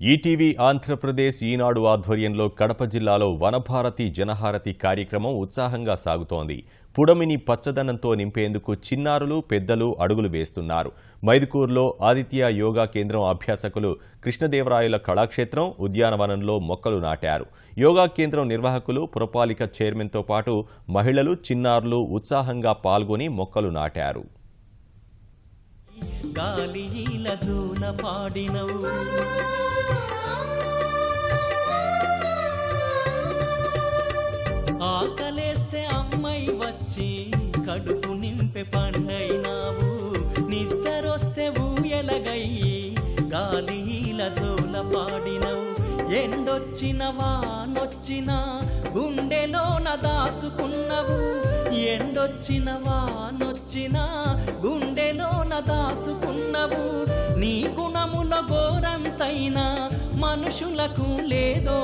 ETV Andhra Pradesh ఈనాడు ఆధ్వర్యంలో కడప జిల్లాలో వనభారతి జనహారతి కార్యక్రమం ఉత్సాహంగా సాగుతోంది. పుడమిని పచ్చదనంతో నింపేందుకు చిన్నారులు పెద్దలు అడుగులు వేస్తున్నారు. మైదుకూరులో ఆదిత్య యోగా కేంద్రం అభ్యాసకులు కృష్ణదేవరాయల కళాక్షేత్రం ఉద్యానవనంలో మొక్కలు నాటారు. యోగా కేంద్రం నిర్వాహకులు పురపాలిక చైర్మన్తో పాటు మహిళలు చిన్నారులు ఉత్సాహంగా పాల్గొని మొక్కలు నాటారు. గాలిల జూల పాడినవు ఆకలేస్తే అమ్మాయి వచ్చి కడుపు నింపే పండైనావు నిద్రొస్తే ఊయలగయ్యి గాలిల జోల పాడినవు ఎండొచ్చిన వానొచ్చిన గుండెలోన దాచుకున్నవు. ఎండొచ్చిన వానొచ్చిన గుండెలోన దాచుకున్నవు నీ గుణముల గోరంతైనా మనుషులకు లేదో